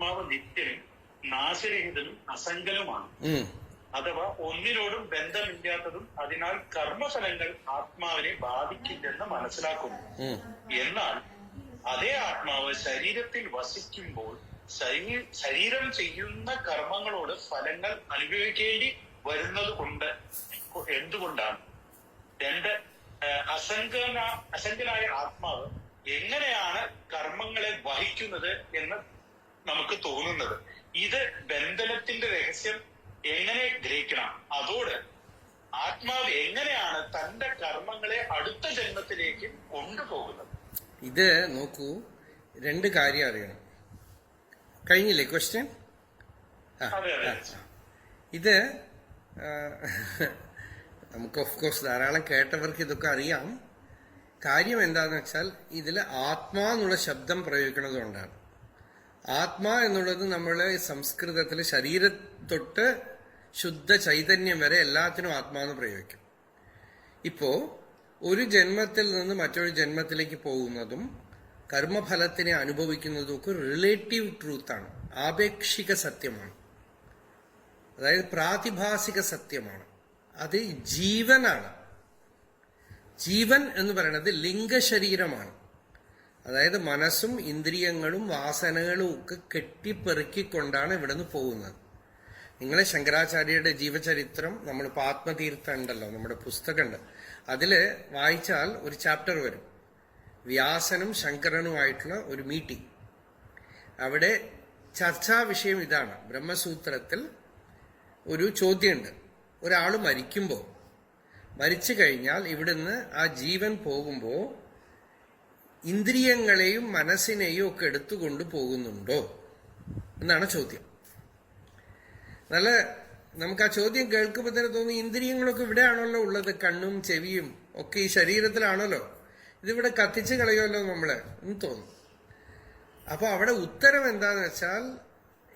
ആത്മാവ് നിത്യനും നാശരഹിതനും അസംഗലുമാണ് ഉം. അഥവാ ഒന്നിനോടും ബന്ധമില്ലാത്തതും അതിനാൽ കർമ്മഫലങ്ങൾ ആത്മാവിനെ ബാധിക്കില്ലെന്ന് മനസ്സിലാക്കുന്നു. എന്നാൽ അതേ ആത്മാവ് ശരീരത്തിൽ വസിക്കുമ്പോൾ ശരീരം ചെയ്യുന്ന കർമ്മങ്ങളോട് ഫലങ്ങൾ അനുഭവിക്കേണ്ടി വരുന്നത് കൊണ്ട് എന്തുകൊണ്ടാണ്? രണ്ട് അസംഗന അസംഗനായ ആത്മാവ് എങ്ങനെയാണ് കർമ്മങ്ങളെ വഹിക്കുന്നത് എന്ന് നമുക്ക് തോന്നുന്നത്. ഇത് ബന്ധനത്തിന്റെ രഹസ്യം എങ്ങനെ ഗ്രഹിക്കണം? അതോട് ആത്മാവ് എങ്ങനെയാണ് തന്റെ കർമ്മങ്ങളെ അടുത്ത ജന്മത്തിലേക്ക് കൊണ്ടുപോകുന്നത്? ഇത് നോക്കൂ. രണ്ട് കാര്യം അറിയണം. കഴിഞ്ഞില്ലേ ക്വസ്റ്റ്യൻ. ഇത് നമുക്ക് ഓഫ് കോഴ്സ് ധാരാളം കേട്ടവർക്ക് ഇതൊക്കെ അറിയാം. കാര്യം എന്താന്ന് വെച്ചാൽ ഇതിൽ ആത്മാ എന്നുള്ള ശബ്ദം പ്രയോഗിക്കുന്നത് കൊണ്ടാണ്. ആത്മാ എന്നുള്ളത് നമ്മൾ സംസ്കൃതത്തിൽ ശരീരം തൊട്ട് ശുദ്ധ ചൈതന്യം വരെ എല്ലാത്തിനും ആത്മാന്ന് പ്രയോഗിക്കും. ഇപ്പോ ഒരു ജന്മത്തിൽ നിന്ന് മറ്റൊരു ജന്മത്തിലേക്ക് പോകുന്നതും കർമ്മഫലത്തിനെ അനുഭവിക്കുന്നതും ഒക്കെ റിലേറ്റീവ് ട്രൂത്താണ് ആപേക്ഷിക സത്യമാണ്. അതായത് പ്രാതിഭാസിക സത്യമാണ്. അത് ജീവനാണ്. ജീവൻ എന്ന് പറയുന്നത് ലിംഗശരീരമാണ്. അതായത് മനസ്സും ഇന്ദ്രിയങ്ങളും വാസനകളും ഒക്കെ കെട്ടിപ്പെറുക്കിക്കൊണ്ടാണ് ഇവിടുന്ന് പോകുന്നത്. നിങ്ങളെ ശങ്കരാചാര്യയുടെ ജീവചരിത്രം നമ്മൾ ആത്മതീർത്ഥം ഉണ്ടല്ലോ നമ്മുടെ പുസ്തകമുണ്ട്. അതിൽ വായിച്ചാൽ ഒരു ചാപ്റ്റർ വരും. വ്യാസനും ശങ്കരനുമായിട്ടുള്ള ഒരു മീറ്റിംഗ് അവിടെ ചർച്ചാ വിഷയം ഇതാണ്. ബ്രഹ്മസൂത്രത്തിൽ ഒരു ചോദ്യമുണ്ട്. ഒരാൾ മരിക്കുമ്പോൾ മരിച്ചു കഴിഞ്ഞാൽ ഇവിടുന്ന് ആ ജീവൻ പോകുമ്പോൾ ഇന്ദ്രിയങ്ങളെയും മനസ്സിനെയും ഒക്കെ എടുത്തുകൊണ്ട് പോകുന്നുണ്ടോ എന്നാണ് ചോദ്യം. നല്ല നമുക്ക് ആ ചോദ്യം കേൾക്കുമ്പോൾ തന്നെ തോന്നി ഇന്ദ്രിയങ്ങളൊക്കെ ഇവിടെയാണല്ലോ ഉള്ളത്. കണ്ണും ചെവിയും ഒക്കെ ഈ ശരീരത്തിലാണല്ലോ. ഇതിവിടെ കത്തിച്ചു കളയുമല്ലോ നമ്മൾ എന്ന് തോന്നും. അപ്പൊ അവിടെ ഉത്തരം എന്താന്ന് വെച്ചാൽ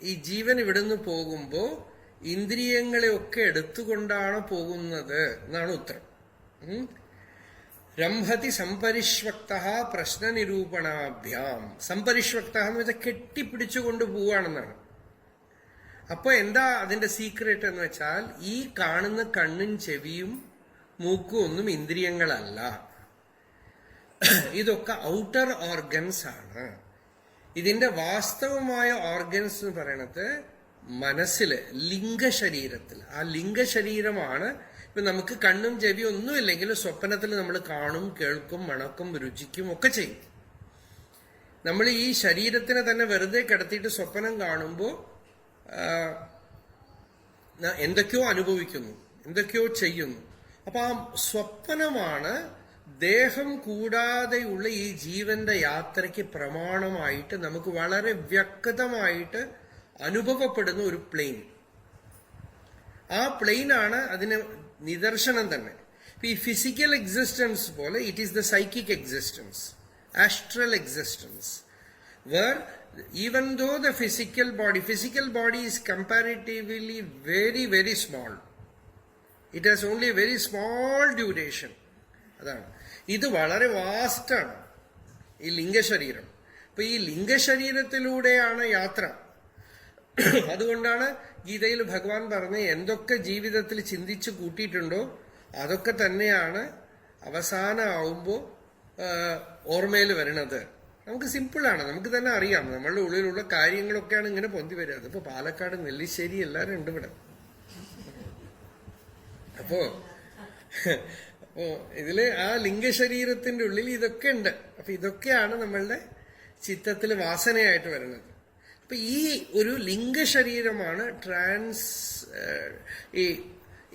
ഈ ജീവൻ ഇവിടുന്ന് പോകുമ്പോ ഇന്ദ്രിയങ്ങളെ ഒക്കെ എടുത്തുകൊണ്ടാണ് പോകുന്നത് എന്നാണ് ഉത്തരം. ഉം. രംഭതി സംപരിഷ്വക്ത പ്രശ്ന നിരൂപണാഭ്യാം സംപരിഷ്വക്ത എന്ന് വെച്ചാൽ കെട്ടിപ്പിടിച്ചുകൊണ്ട് പോവാണെന്നാണ്. അപ്പൊ എന്താ അതിന്റെ സീക്രട്ട് എന്ന് വെച്ചാൽ ഈ കാണുന്ന കണ്ണും ചെവിയും മൂക്കും ഒന്നും ഇന്ദ്രിയങ്ങളല്ല. ഇതൊക്കെ ഔട്ടർ ഓർഗൻസ് ആണ്. ഇതിന്റെ വാസ്തവമായ ഓർഗൻസ് എന്ന് പറയണത് മനസ്സിൽ ലിംഗശരീരത്തിൽ ആ ലിംഗശരീരമാണ് ഇപ്പൊ നമുക്ക് കണ്ണും ചെവിയും ഒന്നുമില്ലെങ്കിലും സ്വപ്നത്തിൽ നമ്മൾ കാണും കേൾക്കും മണക്കും രുചിക്കും ഒക്കെ ചെയ്യും. നമ്മൾ ഈ ശരീരത്തിനെ തന്നെ വെറുതെ കിടത്തിയിട്ട് സ്വപ്നം കാണുമ്പോൾ എന്തൊക്കെയോ അനുഭവിക്കുന്നു എന്തൊക്കെയോ ചെയ്യുന്നു. അപ്പൊ ആ സ്വപ്നമാണ് ദേഹം കൂടാതെയുള്ള ഈ ജീവന്റെ യാത്രയ്ക്ക് പ്രമാണമായിട്ട് നമുക്ക് വളരെ വ്യക്തമായിട്ട് അനുഭവപ്പെടുന്ന ഒരു പ്ലെയിൻ. ആ പ്ലെയിനാണ് അതിന് നിദർശനം തന്നെ. ഈ ഫിസിക്കൽ എക്സിസ്റ്റൻസ് പോലെ it is the psychic existence astral existence where even though the physical body physical body is comparatively very very small it has only very small duration അതാണ്. ഇത് വളരെ വാസ്റ്റാണ് ഈ ലിംഗശരീരം അപ്പൊ ഈ ലിംഗശരീരത്തിലൂടെയാണ് യാത്ര. അതുകൊണ്ടാണ് ഗീതയിൽ ഭഗവാൻ പറഞ്ഞ് എന്തൊക്കെ ജീവിതത്തിൽ ചിന്തിച്ചു കൂട്ടിയിട്ടുണ്ടോ അതൊക്കെ തന്നെയാണ് അവസാനമാവുമ്പോൾ ഓർമ്മയിൽ വരുന്നത് നമുക്ക് സിമ്പിളാണ് നമുക്ക് തന്നെ അറിയാം. നമ്മളുടെ ഉള്ളിലുള്ള കാര്യങ്ങളൊക്കെയാണ് ഇങ്ങനെ പൊന്തി വരിക. അതിപ്പോ പാലക്കാട് നെല്ലിശ്ശേരി എല്ലാവരും ഉണ്ട് ഇവിടെ. അപ്പോ അപ്പോ ഇതിൽ ആ ലിംഗശരീരത്തിന്റെ ഉള്ളിൽ ഇതൊക്കെ ഉണ്ട്. അപ്പൊ ഇതൊക്കെയാണ് നമ്മളുടെ ചിത്തത്തിൽ വാസനയായിട്ട് വരുന്നത്. അപ്പൊ ഈ ഒരു ലിംഗ ശരീരമാണ് ട്രാൻസ് ഈ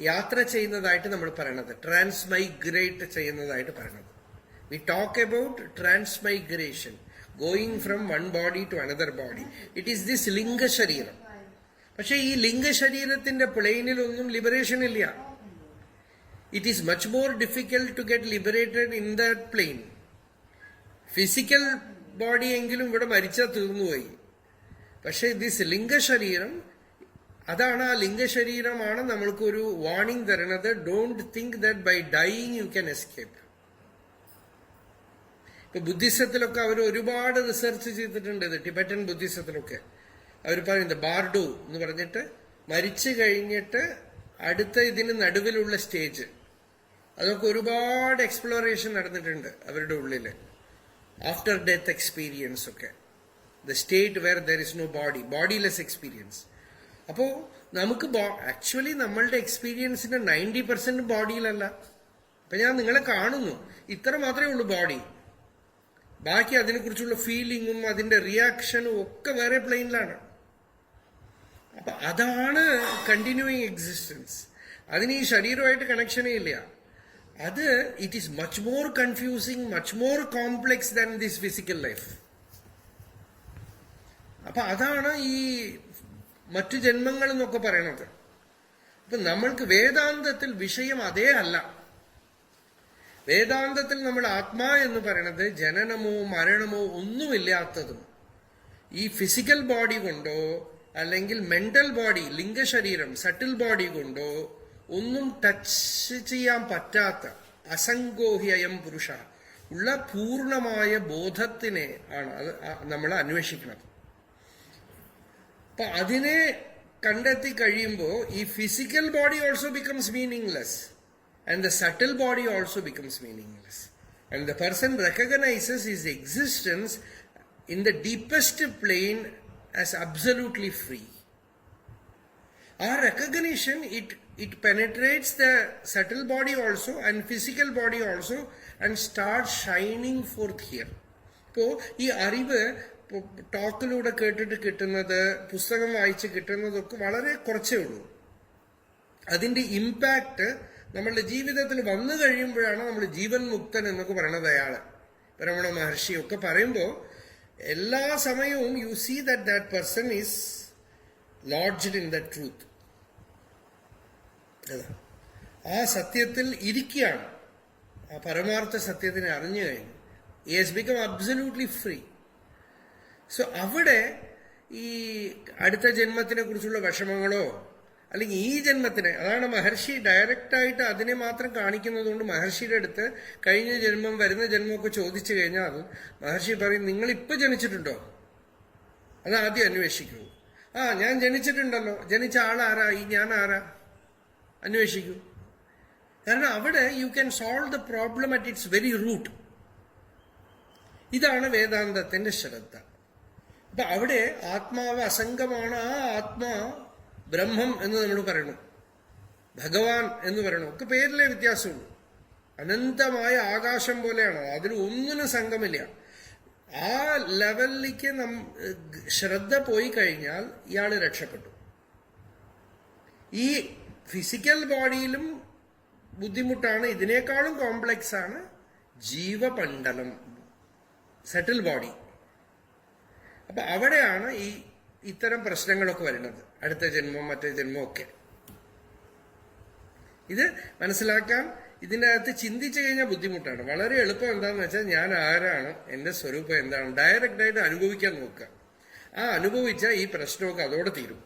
യാത്ര ചെയ്യുന്നതായിട്ട് നമ്മൾ പറയണത്. ട്രാൻസ്മൈഗ്രേറ്റ് ചെയ്യുന്നതായിട്ട് പറയണത്. We talk about transmigration going from one body to another body it is this ലിംഗ ശരീരം. പക്ഷെ ഈ ലിംഗ ലിംഗശരീരത്തിന്റെ പ്ലെയിനിലൊന്നും ലിബറേഷൻ ഇല്ല. It is much more difficult to get liberated in that plane physical body എങ്കിലും ഇവിടെ മരിച്ചാൽ തീർന്നുപോയി. പക്ഷെ ദിസ് ലിംഗശരീരം അതാണ് ആ ലിംഗശരീരമാണ് നമ്മൾക്കൊരു വാർണിംഗ് തരുന്നത്. Don't think that by dying you can escape ഇപ്പൊ ബുദ്ധിസത്തിലൊക്കെ അവർ ഒരുപാട് റിസർച്ച് ചെയ്തിട്ടുണ്ട് ഇത്. ടിബറ്റൻ ബുദ്ധിസത്തിലൊക്കെ. അവർ പറയുന്നത് ബാർഡു എന്ന് പറഞ്ഞിട്ട് മരിച്ചു കഴിഞ്ഞിട്ട് അടുത്ത ഇതിന് നടുവിലുള്ള സ്റ്റേജ് അതൊക്കെ ഒരുപാട് എക്സ്പ്ലോറേഷൻ നടന്നിട്ടുണ്ട് അവരുടെ ഉള്ളിൽ. ആഫ്റ്റർ ഡെത്ത് എക്സ്പീരിയൻസ് ഒക്കെ. The state where there is no body bodiless experience അപ്പോ നമുക്ക് ആക്ച്വലി നമ്മളുടെ എക്സ്പീരിയൻസിന്റെ നയന്റി പെർസെന്റ് ബോഡിയിലല്ല അപ്പൊ ഞാൻ നിങ്ങളെ കാണുന്നു. ഇത്ര മാത്രമേ ഉള്ളൂ ബോഡി ബാക്കി അതിനെക്കുറിച്ചുള്ള ഫീലിങ്ങും അതിന്റെ റിയാക്ഷനും ഒക്കെ വേറെ പ്ലെയിനിലാണ് അപ്പൊ അതാണ് കണ്ടിന്യൂയിങ് എക്സിസ്റ്റൻസ് അതിന് ഈ ശരീരമായിട്ട് കണക്ഷനേ ഇല്ല. അത് it is much more confusing much more complex than this physical life അപ്പൊ അതാണ് ഈ മറ്റു ജന്മങ്ങൾ എന്നൊക്കെ പറയണത്. അപ്പൊ നമ്മൾക്ക് വേദാന്തത്തിൽ വിഷയം അതേ അല്ല. വേദാന്തത്തിൽ നമ്മൾ ആത്മാ എന്ന് പറയണത് ജനനമോ മരണമോ ഒന്നുമില്ലാത്തതും ഈ ഫിസിക്കൽ ബോഡി കൊണ്ടോ അല്ലെങ്കിൽ മെന്റൽ ബോഡി ലിംഗശരീരം സട്ടിൽ ബോഡി കൊണ്ടോ ഒന്നും ടച്ച് ചെയ്യാൻ പറ്റാത്ത അസംഗോഹ്യയം പുരുഷ ഉള്ള പൂർണമായ ബോധത്തിനെ ആണ് അത് നമ്മൾ അന്വേഷിക്കുന്നത് അപ്പൊ അതിനെ കണ്ടെത്തി കഴിയുമ്പോൾ ഈ physical body also becomes meaningless and the subtle body also becomes meaningless and the person recognizes his existence in the deepest plane as absolutely free. Our recognition, it, it penetrates the subtle body also and physical body also and starts shining forth here. ഇപ്പോ ഈ അറിവ് ടോക്കിലൂടെ കേട്ടിട്ട് കിട്ടുന്നത് പുസ്തകം വായിച്ച് കിട്ടുന്നതൊക്കെ വളരെ കുറച്ചേ ഉള്ളൂ. അതിന്റെ ഇമ്പാക്ട് നമ്മളുടെ ജീവിതത്തിൽ വന്നു കഴിയുമ്പോഴാണ് നമ്മൾ ജീവൻ മുക്തൻ എന്നൊക്കെ പറയണത് അയാൾ. രമണ മഹർഷി ഒക്കെ പറയുമ്പോൾ എല്ലാ സമയവും you see that that person is lodged in the truth ആ സത്യത്തിൽ ഇരിക്കുകയാണ്. ആ പരമാർത്ഥ സത്യത്തിനെ അറിഞ്ഞു കഴിഞ്ഞു. He has become absolutely free so അവിടെ ഈ അടുത്ത ജന്മത്തിനെ കുറിച്ചുള്ള വിഷമങ്ങളോ അല്ലെങ്കിൽ ഈ ജന്മത്തിന് അതാണ് മഹർഷി ഡയറക്റ്റ് ആയിട്ട് അതിനെ മാത്രം കാണിക്കുന്നത് കൊണ്ട് മഹർഷിയുടെ അടുത്ത് കഴിഞ്ഞ ജന്മം വരുന്ന ജന്മമൊക്കെ ചോദിച്ചു കഴിഞ്ഞാൽ മഹർഷി പറയും നിങ്ങൾ ഇപ്പൊ ജനിച്ചിട്ടുണ്ടോ? അത് ആദ്യം അന്വേഷിക്കൂ. ആ ഞാൻ ജനിച്ചിട്ടുണ്ടല്ലോ. ജനിച്ച ആളാരാ? ഈ ഞാൻ ആരാ അന്വേഷിക്കൂ. കാരണം അവിടെ you can solve the problem at its very root ഇതാണ് വേദാന്തത്തിന്റെ ശ്രദ്ധ. അപ്പൊ അവിടെ ആത്മാവ് അസംഗമാണ് ആ ആത്മാ ബ്രഹ്മം എന്ന് നമ്മൾ പറയണം. ഭഗവാൻ എന്ന് പറയണം. ഒക്കെ പേരിലെ വ്യത്യാസമുള്ളൂ. അനന്തമായ ആകാശം പോലെയാണ്? അതിൽ ഒന്നിനും സംഘമില്ല. ആ ലെവലിലേക്ക് നം ശ്രദ്ധ പോയി കഴിഞ്ഞാൽ ഇയാൾ രക്ഷപ്പെട്ടു. ഈ ഫിസിക്കൽ ബോഡിയിലും ബുദ്ധിമുട്ടാണ്. ഇതിനേക്കാളും കോംപ്ലക്സ് ആണ് ജീവപണ്ഡലം. സെറ്റിൽ ബോഡി. അപ്പൊ അവിടെയാണ് ഈ ഇത്തരം പ്രശ്നങ്ങളൊക്കെ വരുന്നത്. അടുത്ത ജന്മം മറ്റേ ജന്മം ഒക്കെ. ഇത് മനസ്സിലാക്കാൻ ഇതിന്റെ അകത്ത് ചിന്തിച്ചു കഴിഞ്ഞാൽ ബുദ്ധിമുട്ടാണ്. വളരെ എളുപ്പം എന്താണെന്ന് വെച്ചാൽ ഞാൻ ആരാണ് എന്റെ സ്വരൂപം എന്താണ് ഡയറക്റ്റ് ആയിട്ട് അനുഭവിക്കാൻ നോക്കുക. ആ അനുഭവിച്ചാൽ ഈ പ്രശ്നമൊക്കെ അതോടെ തീരും.